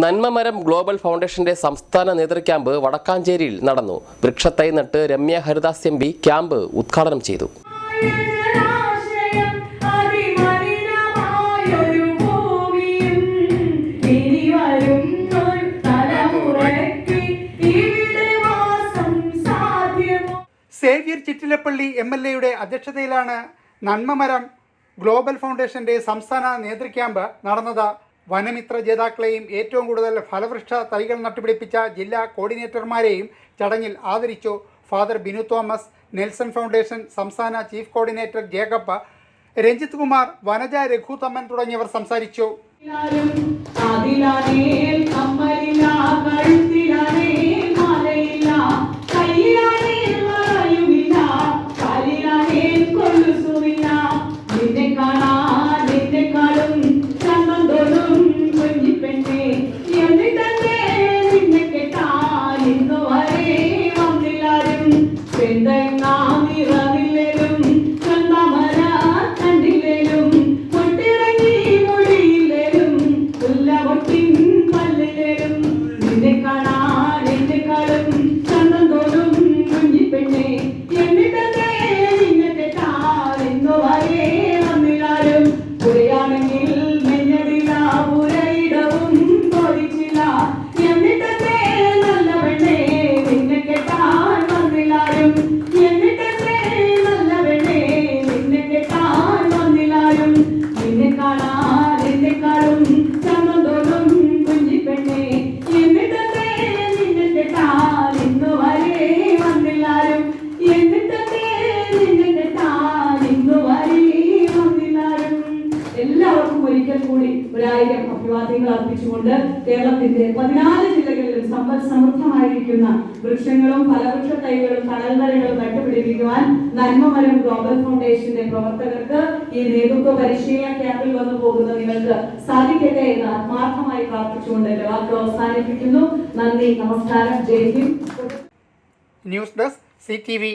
നന്മമരം global ഫൗണ്ടേഷന്റെ സംസ്ഥാന നേതൃക്യാമ്പ് വടക്കാഞ്ചേരിയിൽ നടന്നു. വൃക്ഷത്തൈ നട്ട് Ramya Haridas M P camp ഉദ്ഘാടനം ചെയ്തു. സേവ്യർ ചിറ്റിലപ്പള്ളി എം എൽ എയുടെ അധ്യക്ഷതയിലാണ് നന്മമരം ഗ്ലോബൽ ഫൗണ്ടേഷന്റെ സംസ്ഥാന നേതൃക്യാമ്പ് നടന്നത്. വനമിത്ര ജേതാക്കളെയും ഏറ്റവും കൂടുതൽ ഫലവൃക്ഷ തൈകൾ നട്ടുപിടിപ്പിച്ച ജില്ലാ കോർഡിനേറ്റർമാരെയും ചടങ്ങിൽ ആദരിച്ചു. Father Binu Thomas Nelson foundation സംസ്ഥാന chief coordinator Jacob Ranjith Kumar Vanaja Raghuthamman തുടങ്ങിയവർ സംസാരിച്ചു. ഒരിക്കൽ കൂടി ഒരായിരം അഭിവാദ്യങ്ങൾ അർപ്പിച്ചുകൊണ്ട് കേരളത്തിന്റെ പതിനാല് ജില്ലകളിലും സമ്പദ് സമൃദ്ധമായിരിക്കുന്ന വൃക്ഷങ്ങളും ഫലവൃക്ഷ തൈകളും തണൽമരങ്ങളും നട്ടുപിടിപ്പിക്കുവാൻ നന്മമരം ഗ്ലോബൽ ഫൗണ്ടേഷന്റെ പ്രവർത്തകർക്ക് ഈ നേതൃത്വ പരിശീലന ക്യാമ്പിൽ വന്നു പോകുന്ന നിങ്ങൾക്ക് സാധിക്കട്ടെ എന്ന് ആത്മാർത്ഥമായി പ്രാർത്ഥിച്ചുകൊണ്ട് എന്റെ വാക്ക് അവസാനിപ്പിക്കുന്നു. നന്ദി നമസ്കാരം. Jai news desk C T V